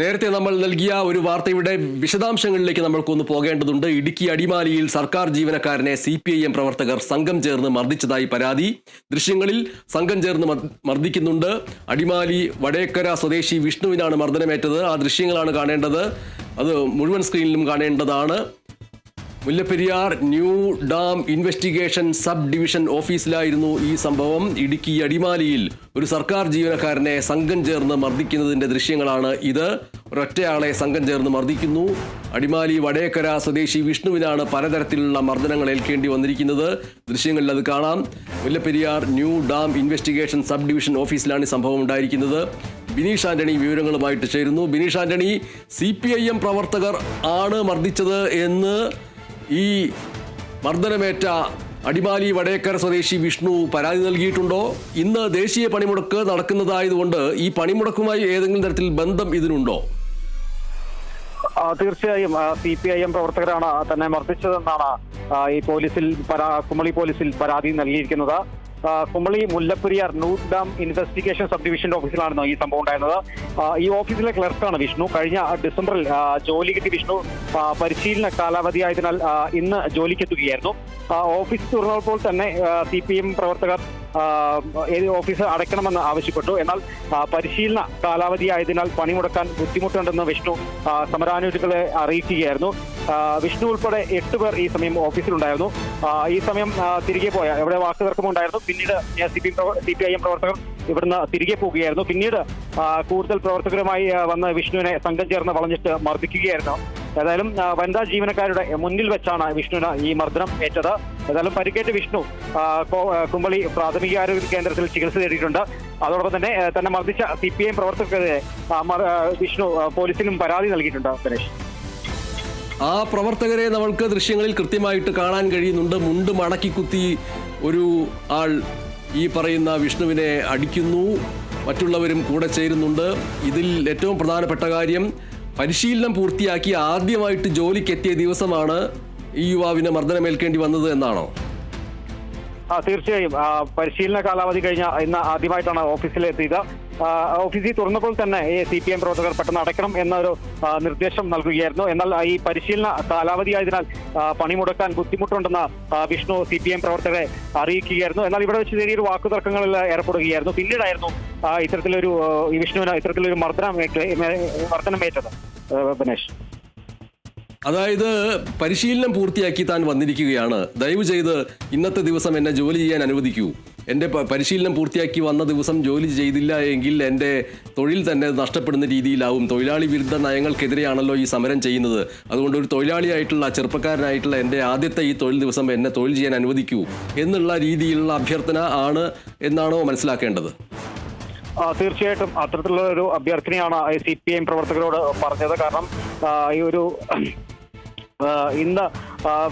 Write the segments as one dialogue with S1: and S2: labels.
S1: നേരത്തെ നമ്മൾ നൽകിയ ഒരു വാർത്തയുടെ വിശദാംശങ്ങളിലേക്ക് നമ്മൾക്കൊന്ന് പോകേണ്ടതുണ്ട്. ഇടുക്കി അടിമാലിയിൽ സർക്കാർ ജീവനക്കാരനെ സി പി ഐ എം പ്രവർത്തകർ സംഘം ചേർന്ന് മർദ്ദിച്ചതായി പരാതി. ദൃശ്യങ്ങളിൽ സംഘം ചേർന്ന് മർ- മർദ്ദിക്കുന്നുണ്ട്. അടിമാലി വടേക്കര സ്വദേശി വിഷ്ണുവിനാണ് മർദ്ദനമേറ്റത്. ആ ദൃശ്യങ്ങളാണ് കാണേണ്ടത്. അത് മുഴുവൻ സ്ക്രീനിലും കാണേണ്ടതാണ്. Mullaperiyar new dam investigation sub division ഓഫീസിലായിരുന്നു ഈ സംഭവം. ഇടുക്കി അടിമാലിയിൽ ഒരു സർക്കാർ ജീവനക്കാരനെ സംഘം ചേർന്ന് മർദ്ദിക്കുന്നതിന്റെ ദൃശ്യങ്ങളാണ് ഇത്. ഒരൊറ്റയാളെ സംഘം ചേർന്ന് മർദ്ദിക്കുന്നു. അടിമാലി വടേക്കര സ്വദേശി വിഷ്ണുവിനാണ് പലതരത്തിലുള്ള മർദ്ദനങ്ങൾ ഏൽക്കേണ്ടി വന്നിരിക്കുന്നത്. ദൃശ്യങ്ങളിൽ അത് കാണാം. Mullaperiyar new dam investigation sub division ഓഫീസിലാണ് ഈ സംഭവം ഉണ്ടായിരിക്കുന്നത്. ബിനീഷ് ആന്റണി വിവരങ്ങളുമായിട്ട് ചേരുന്നു. ബിനീഷ് ആന്റണി സി പ്രവർത്തകർ ആണ് മർദ്ദിച്ചത് എന്ന് ഈ മർദ്ദനമേറ്റ അടിമാലി വടയക്കര സ്വദേശി വിഷ്ണു പരാതി നൽകിയിട്ടുണ്ടോ? ഇന്ന് ദേശീയ പണിമുടക്ക് നടക്കുന്നതായതുകൊണ്ട് ഈ പണിമുടക്കുമായി ഏതെങ്കിലും തരത്തിൽ ബന്ധം ഇതിനുണ്ടോ?
S2: തീർച്ചയായും സി പി ഐ എം പ്രവർത്തകരാണ് തന്നെ മർദ്ദിച്ചതെന്നാണ് ഈ പോലീസിൽ കുമളി പോലീസിൽ പരാതി നൽകിയിരിക്കുന്നത്. Kumily Mullaperiyar new dam investigation sub ഡിവിഷന്റെ ഓഫീസിലാണ് ഈ സംഭവം ഉണ്ടായിരുന്നത്. ഈ ഓഫീസിലെ ക്ലർക്കാണ് വിഷ്ണു. കഴിഞ്ഞ ഡിസംബറിൽ ജോലി കിട്ടി വിഷ്ണു. പരിശീലന കാലാവധിയായതിനാൽ ഇന്ന് ജോലിക്കെത്തുകയായിരുന്നു. ഓഫീസ് തുറന്നപ്പോൾ തന്നെ സി പി എം പ്രവർത്തകർ ഓഫീസ് അടയ്ക്കണമെന്ന് ആവശ്യപ്പെട്ടു. എന്നാൽ പരിശീലന കാലാവധി ആയതിനാൽ പണിമുടക്കാൻ ബുദ്ധിമുട്ടുണ്ടെന്ന് വിഷ്ണു സമരാനുജികളെ അറിയിക്കുകയായിരുന്നു. വിഷ്ണു ഉൾപ്പെടെ എട്ട് പേർ ഈ സമയം ഓഫീസിലുണ്ടായിരുന്നു. ഈ സമയം തിരികെ പോയ എവിടെ വാക്കുതർക്കമുണ്ടായിരുന്നു പിന്നീട് C P C P I M പ്രവർത്തകർ ഇവിടുന്ന് തിരികെ പോവുകയായിരുന്നു പിന്നീട് കൂടുതൽ പ്രവർത്തകരുമായി വന്ന് വിഷ്ണുവിനെ സംഘം ചേർന്ന് വളഞ്ഞിട്ട് മർദ്ദിക്കുകയായിരുന്നു. ഏതായാലും വനിതാ ജീവനക്കാരുടെ മുന്നിൽ വെച്ചാണ് വിഷ്ണുവിന് ഈ മർദ്ദനം ഏറ്റത്. ഏതായാലും പരിക്കേറ്റ വിഷ്ണു കുമ്പളി പ്രാഥമിക ആരോഗ്യ കേന്ദ്രത്തിൽ ചികിത്സ തേടിയിട്ടുണ്ട്. അതോടൊപ്പം തന്നെ തന്നെ മർദ്ദിച്ച സി പി ഐ പ്രവർത്തകർക്കെതിരെ വിഷ്ണു പോലീസിനും പരാതി നൽകിയിട്ടുണ്ട് ഗണേഷ്
S1: ആ പ്രവർത്തകരെ നമ്മൾക്ക് ദൃശ്യങ്ങളിൽ കൃത്യമായിട്ട് കാണാൻ കഴിയുന്നുണ്ട്. മുണ്ട് മടക്കി കുത്തി ഒരു ആൾ ഈ പറയുന്ന വിഷ്ണുവിനെ അടിക്കുന്നു. മറ്റുള്ളവരും കൂടെ ചേരുന്നുണ്ട്. ഇതിൽ ഏറ്റവും പ്രധാനപ്പെട്ട കാര്യം പരിശീലനം പൂർത്തിയാക്കി ആദ്യമായിട്ട് ജോലിക്കെത്തിയ ദിവസമാണ് ഈ യുവാവിനെ മർദ്ദനമേൽക്കേണ്ടി വന്നത് എന്നാണോ?
S2: തീർച്ചയായും. പരിശീലന കാലാവധി കഴിഞ്ഞ ഇന്ന് ആദ്യമായിട്ടാണ് ഓഫീസിലെത്തിയത്. ഓഫീസിൽ തുറന്നപ്പോൾ തന്നെ ഈ സി പി എം പ്രവർത്തകർ പെട്ടെന്ന് അടയ്ക്കണം എന്നൊരു നിർദ്ദേശം നൽകുകയായിരുന്നു. എന്നാൽ ഈ പരിശീലന കാലാവധി ആ, പണിമുടക്കാൻ ബുദ്ധിമുട്ടുണ്ടെന്ന് വിഷ്ണു സി പി എം പ്രവർത്തകരെ അറിയിക്കുകയായിരുന്നു. എന്നാൽ ഇവിടെ വെച്ച് ചെറിയൊരു വാക്കുതർക്കങ്ങളിൽ ഏർപ്പെടുകയായിരുന്നു. പിന്നീടായിരുന്നു ഇത്തരത്തിലൊരു വിഷ്ണുവിന് ഇത്തരത്തിലൊരു മർദ്ദനം മർദ്ദനമേറ്റത് ബിനേഷ്.
S1: അതായത് പരിശീലനം പൂർത്തിയാക്കി താൻ വന്നിരിക്കുകയാണ്. ദയവ് ചെയ്ത് ഇന്നത്തെ ദിവസം എന്നെ ജോലി ചെയ്യാൻ അനുവദിക്കൂ. എന്റെ പരിശീലനം പൂർത്തിയാക്കി വന്ന ദിവസം ജോലി ചെയ്തില്ല എങ്കിൽ എന്റെ തൊഴിൽ തന്നെ നഷ്ടപ്പെടുന്ന രീതിയിലാവും. തൊഴിലാളി വിരുദ്ധ നയങ്ങൾക്കെതിരെയാണല്ലോ ഈ സമരം ചെയ്യുന്നത്. അതുകൊണ്ട് ഒരു തൊഴിലാളിയായിട്ടുള്ള ചെറുപ്പക്കാരനായിട്ടുള്ള എന്റെ ആദ്യത്തെ ഈ തൊഴിൽ ദിവസം എന്നെ തൊഴിൽ ചെയ്യാൻ അനുവദിക്കൂ എന്നുള്ള രീതിയിലുള്ള അഭ്യർത്ഥന ആണ് എന്നാണോ മനസ്സിലാക്കേണ്ടത്?
S2: തീർച്ചയായിട്ടും അത്തരത്തിലുള്ള ഒരു അഭ്യർത്ഥനയാണ് സി പി എം പ്രവർത്തകരോട് പറഞ്ഞത്. കാരണം ഈ ഒരു ഇന്ന്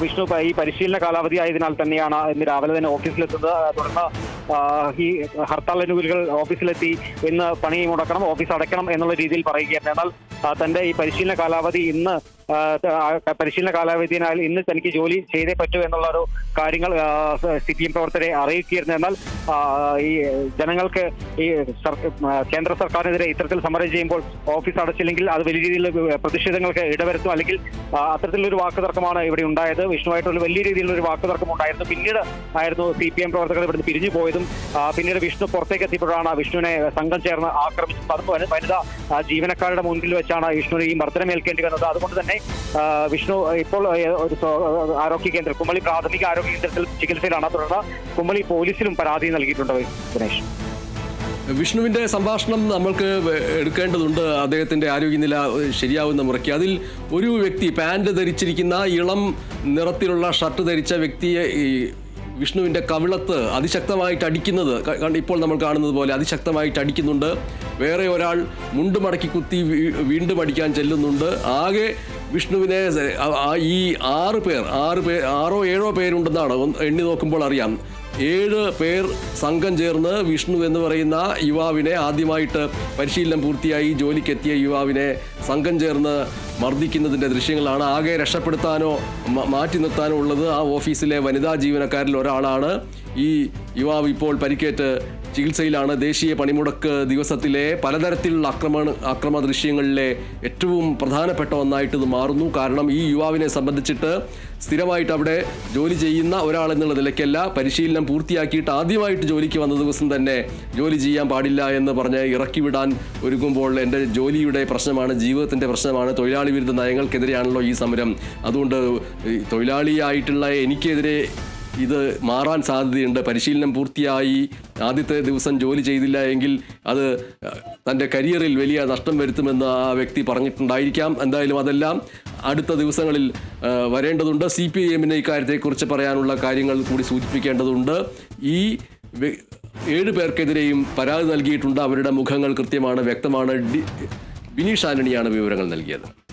S2: വിഷ്ണു ഈ പരിശീലന കാലാവധി ആയതിനാൽ തന്നെയാണ് ഇന്ന് രാവിലെ തന്നെ ഓഫീസിലെത്തുന്നത്. തുടർന്ന് ഈ ഹർത്താൽ അനുകൂലികൾ ഓഫീസിലെത്തി. ഇന്ന് പണി മുടക്കണം ഓഫീസ് അടയ്ക്കണം എന്നുള്ള രീതിയിൽ പറയുകയായിരുന്നു എന്നാൽ തന്റെ ഈ പരിശീലന കാലാവധി ഇന്ന് പരിശീലന കാലാവധിയിനാൽ ഇന്ന് തനിക്ക് ജോലി ചെയ്തേ പറ്റൂ എന്നുള്ള ഒരു കാര്യങ്ങൾ സി പി എം പ്രവർത്തകരെ അറിയിക്കുകയായിരുന്നു. എന്നാൽ ഈ ജനങ്ങൾക്ക് ഈ കേന്ദ്ര സർക്കാരിനെതിരെ ഇത്തരത്തിൽ സമരം ചെയ്യുമ്പോൾ ഓഫീസ് അടച്ചില്ലെങ്കിൽ അത് വലിയ രീതിയിൽ പ്രതിഷേധങ്ങൾക്ക് ഇടവരുത്തും. അല്ലെങ്കിൽ അത്തരത്തിലൊരു വാക്കുതർക്കമാണ് ഇവിടെ ഉണ്ടായത്. വിഷ്ണുവായിട്ടുള്ള വലിയ രീതിയിലുള്ള ഒരു വാക്കുതർക്കം ഉണ്ടായിരുന്നു. പിന്നീട് ആയിരുന്നു സി പി എം പ്രവർത്തകർ ഇവിടുന്ന് പിരിഞ്ഞു പോയതും പിന്നീട് വിഷ്ണു പുറത്തേക്ക് എത്തിയപ്പോഴാണ് വിഷ്ണുവിനെ സംഘം ചേർന്ന് ആക്രമിച്ചത് അത് വനി- വനിതാ ജീവനക്കാരുടെ മുൻപിൽ വെച്ചാണ് വിഷ്ണുവിന് ഈ മർദ്ദനമേൽക്കേണ്ടി വന്നത്. അതുകൊണ്ട് തന്നെ വിഷ്ണു ഇപ്പോൾ ഒരു ആരോഗ്യ കേന്ദ്രം കുമളി പ്രാഥമിക ആരോഗ്യ കേന്ദ്രത്തിൽ ചികിത്സയിലാണ്. തുടർന്ന് കുമളി പോലീസിലും പരാതി നൽകിയിട്ടുണ്ട് ഗണേഷ്
S1: വിഷ്ണുവിന്റെ സംഭാഷണം നമ്മൾക്ക് എടുക്കേണ്ടതുണ്ട്. അദ്ദേഹത്തിന്റെ ആരോഗ്യനില ശരിയാവുന്ന മുറയ്ക്ക്. അതിൽ ഒരു വ്യക്തി പാന്റ് ധരിച്ചിരിക്കുന്ന ഇളം നിറത്തിലുള്ള ഷർട്ട് ധരിച്ച വ്യക്തിയെ ഈ വിഷ്ണുവിന്റെ കവിളത്ത് അതിശക്തമായിട്ട് അടിക്കുന്നത് ഇപ്പോൾ നമ്മൾ കാണുന്നത് പോലെ അതിശക്തമായിട്ട് അടിക്കുന്നുണ്ട്. വേറെ ഒരാൾ മുണ്ട് മടക്കി കുത്തി വീണ്ടും അടിക്കാൻ ചെല്ലുന്നുണ്ട്. ആകെ വിഷ്ണുവിനെ ഈ ആറ് പേർ ആറ് പേർ ആറോ ഏഴോ പേരുണ്ടെന്നാണ് എണ്ണി നോക്കുമ്പോൾ അറിയാം. ഏഴ് പേർ സംഘം ചേർന്ന് വിഷ്ണു എന്ന് പറയുന്ന യുവാവിനെ ആദ്യമായിട്ട് പരിശീലനം പൂർത്തിയായി ജോലിക്കെത്തിയ യുവാവിനെ സംഘം ചേർന്ന് മർദ്ദിക്കുന്നതിന്റെ ദൃശ്യങ്ങളാണ്. ആകെ രക്ഷപ്പെടുത്താനോ മാറ്റി നിർത്താനോ ഉള്ളത് ആ ഓഫീസിലെ വനിതാ ജീവനക്കാരിൽ ഒരാളാണ്. ഈ യുവാവ് ഇപ്പോൾ പരിക്കേറ്റ് ചികിത്സയിലാണ് ദേശീയ പണിമുടക്ക് ദിവസത്തിലെ പലതരത്തിലുള്ള ആക്രമണ അക്രമ ദൃശ്യങ്ങളിലെ ഏറ്റവും പ്രധാനപ്പെട്ട ഒന്നായിട്ട് ഇത് മാറുന്നു. കാരണം ഈ യുവാവിനെ സംബന്ധിച്ചിട്ട് സ്ഥിരമായിട്ട് അവിടെ ജോലി ചെയ്യുന്ന ഒരാൾ എന്നുള്ള നിലയ്ക്കല്ല പരിശീലനം പൂർത്തിയാക്കിയിട്ട് ആദ്യമായിട്ട് ജോലിക്ക് വന്ന ദിവസം തന്നെ ജോലി ചെയ്യാൻ പാടില്ല എന്ന് പറഞ്ഞ് ഇറക്കി വിടാൻ ഒരുങ്ങുമ്പോൾ എന്റെ ജോലിയുടെ പ്രശ്നമാണ് ജീവിതത്തിന്റെ പ്രശ്നമാണ് തൊഴിലാളി വിരുദ്ധ നയങ്ങൾക്കെതിരെയാണല്ലോ ഈ സമരം. അതുകൊണ്ട് തൊഴിലാളിയായിട്ടുള്ള എനിക്കെതിരെ ഇത് മാറാൻ സാധ്യതയുണ്ട്. പരിശീലനം പൂർത്തിയായി. ആദ്യത്തെ ദിവസം ജോലി ചെയ്തില്ല എങ്കിൽ അത് തന്റെ കരിയറിൽ വലിയ നഷ്ടം വരുത്തുമെന്ന് ആ വ്യക്തി പറഞ്ഞിട്ടുണ്ടായിരിക്കാം. എന്തായാലും അതെല്ലാം അടുത്ത ദിവസങ്ങളിൽ വരേണ്ടതുണ്ട്. സി പി ഐ എമ്മിന് ഇക്കാര്യത്തെക്കുറിച്ച് പറയാനുള്ള കാര്യങ്ങൾ കൂടി സൂചിപ്പിക്കേണ്ടതുണ്ട്. ഈ ഏഴ് പേർക്കെതിരെയും പരാതി നൽകിയിട്ടുണ്ട്. അവരുടെ മുഖങ്ങൾ കൃത്യമാണ് വ്യക്തമാണ്. ബിനീഷ് ആന്റണിയാണ് വിവരങ്ങൾ നൽകിയത്.